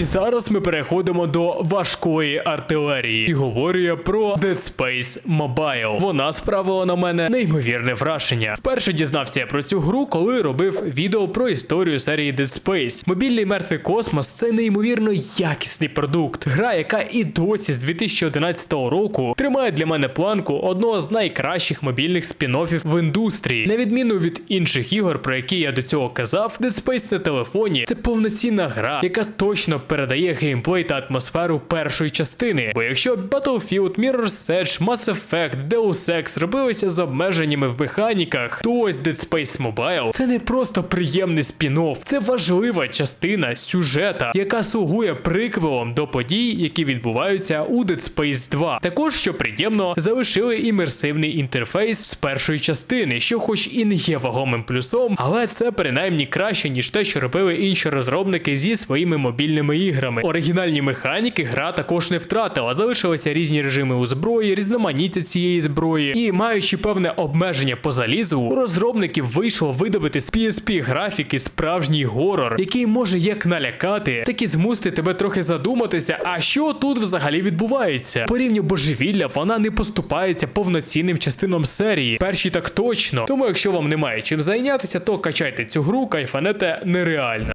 І зараз ми переходимо до важкої артилерії. І говорю я про Dead Space Mobile. Вона справила на мене неймовірне враження. Вперше дізнався я про цю гру, коли робив відео про історію серії Dead Space. Мобільний мертвий космос це неймовірно якісний продукт. Гра, яка і досі з 2011 року тримає для мене планку одного з найкращих мобільних спін-оффів в індустрії. На відміну від інших ігор, про які я до цього казав, Dead Space на телефоні це повноцінна гра, яка точно передає геймплей та атмосферу першої частини. Бо якщо Battlefield, Mirror's Edge, Mass Effect, Deus Ex робилися з обмеженнями в механіках, то ось Dead Space Mobile це не просто приємний спін-офф, це важлива частина сюжета, яка слугує приквелом до подій, які відбуваються у Dead Space 2. Також, що приємно, залишили імерсивний інтерфейс з першої частини, що хоч і не є вагомим плюсом, але це принаймні краще, ніж те, що робили інші розробники зі своїми мобільними іграми. Оригінальні механіки гра також не втратила, залишилися різні режими у зброї, різноманіття цієї зброї, і маючи певне обмеження по залізу, у розробників вийшло видобити з PSP графіки справжній горор, який може як налякати, так і змусити тебе трохи задуматися, а що тут взагалі відбувається. По рівню божевілля вона не поступається повноцінним частинам серії. Перші так точно. Тому, якщо вам немає чим зайнятися, то качайте цю гру, кайфанете нереально.